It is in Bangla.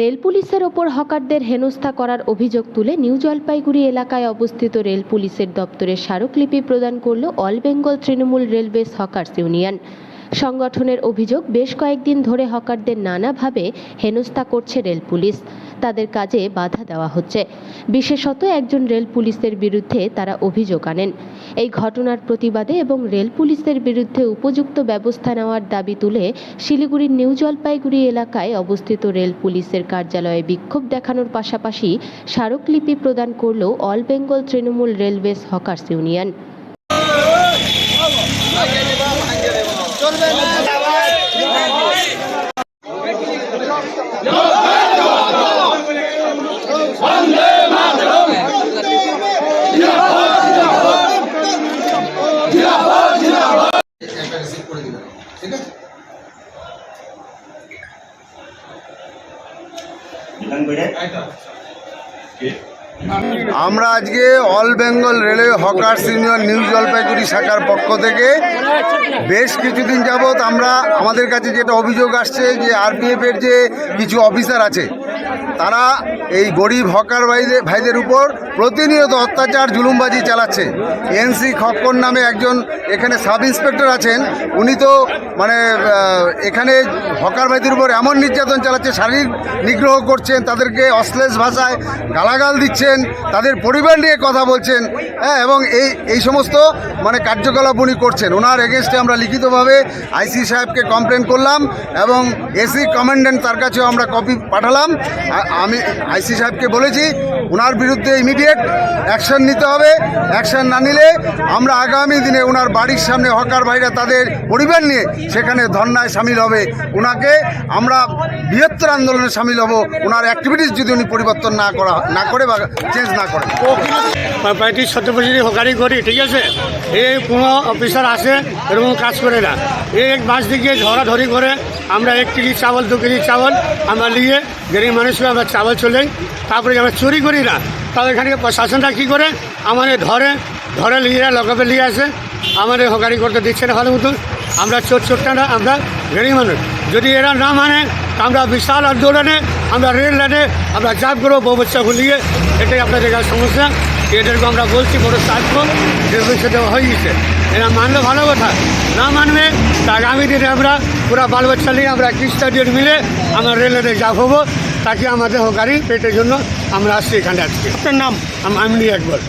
রেল পুলিশের ওপর হকারদের হেনস্থা করার অভিযোগ তুলে নিউ জলপাইগুড়ি এলাকায় অবস্থিত রেল পুলিশের দপ্তরে স্মারকলিপি প্রদান করল all Bengal Trinamool railways hawkers union. সংগঠনের অভিযোগ, বেশ কয়েকদিন ধরে হকারদের নানাভাবে হেনস্থা করছে রেল পুলিশ। তাদের কাজে বাধা দেওয়া হচ্ছে। বিশেষত একজন রেল পুলিশের বিরুদ্ধে তারা অভিযোগ আনেন। এই ঘটনার প্রতিবাদে এবং রেল পুলিশের বিরুদ্ধে উপযুক্ত ব্যবস্থা নেওয়ার দাবি তুলে শিলিগুড়ির নিউ জলপাইগুড়ি এলাকায় অবস্থিত রেল পুলিশের কার্যালয়ে বিক্ষোভ দেখানোর পাশাপাশি স্মারকলিপি প্রদান করল all Bengal Trinamool railways hawkers union. একটা রিসিভ করে দিবেন ঠিক আছে আমরা আজকে all Bengal railway hawker senior new Jalpaiguri শাখার পক্ষ থেকে বেশ কিছুদিন যাবৎ আমরা আমাদের কাছে যেটা অভিযোগ আসছে যে আরপিএফের যে কিছু অফিসার আছে, তারা এই গরিব হকার ভাইদের ভাইদের উপর প্রতিনিয়ত অত্যাচার, জুলুমবাজি চালাচ্ছে। এনসি খক্কর নামে একজন এখানে সাব ইন্সপেক্টর আছেন। উনি তো মানে এখানে হকার ভাইদের উপর এমন নির্যাতন চালাচ্ছে, শারীরিক নিগ্রহ করছেন, তাদেরকে অশ্লেষ ভাষায় গালাগাল দিচ্ছেন, তাদের পরিবার নিয়ে কথা বলছেন হ্যাঁ এবং এই এই সমস্ত মানে কার্যকলাপ উনি করছেন। ওনার এগেনস্টে আমরা লিখিতভাবে আইসি সাহেবকে কমপ্লেন করলাম এবং এসি কমান্ডেন্ট তার কাছেও আমরা কপি পাঠালাম। আমি আইসি সাহেবকে বলেছি ওনার বিরুদ্ধে ইমিডিয়েট অ্যাকশন নিতে হবে। অ্যাকশন না নিলে আমরা আগামী দিনে ওনার বাড়ির সামনে হকার ভাইরা তাদের পরিবার নিয়ে সেখানে ধর্নায় সামিল হবে। ওনাকে আমরা বৃহত্তর আন্দোলনে সামিল হব। ওনার অ্যাক্টিভিটিস যদি উনি পরিবর্তন না করা, না করে বা চেঞ্জ না করে সত্তর হকারি করি, ঠিক আছে? এই কোনো অফিসার আসে এরকম কাজ করে না। এই মাস দিকে ধরাধরি করে আমরা এক কেজি চাवल দু কেজি চাवल আমরা নিয়ে গরিব মানুষকে আমরা চাवल চলে তারপরে আমরা চুরি করি না তাহলে এখানে প্রশাসনটা কী করে? আমাদের ধরে ধরে নিয়ে লগাবে নিয়ে আসে। আমাদের হকারি করতে দিচ্ছে না ভালো মতন। আমরা চোর চোরটা না আমরা গরিব মানুষ। যদি এরা না মানে আমরা বিশাল আন্দোলনে, আমরা রেল লাইনে আমরা জাপ করব বউ বাচ্চা খুলিয়ে এটাই আপনাদের সমস্যা। এদেরকে আমরা বলছি বড় সাত এরকম সেটা হয়ে গেছে এরা মানলে ভালো কথা। না মানবে তা আগামী দিনে আমরা পুরো বাল বাচ্চা নিয়ে আমরা স্টাডিয়ার মিলে আমরা রেল যাব জাপ হব তাকে আমাদের হকারি পেটের জন্য আমরা আসছি এখানে আজকে। আপনার নাম? আমি একবার।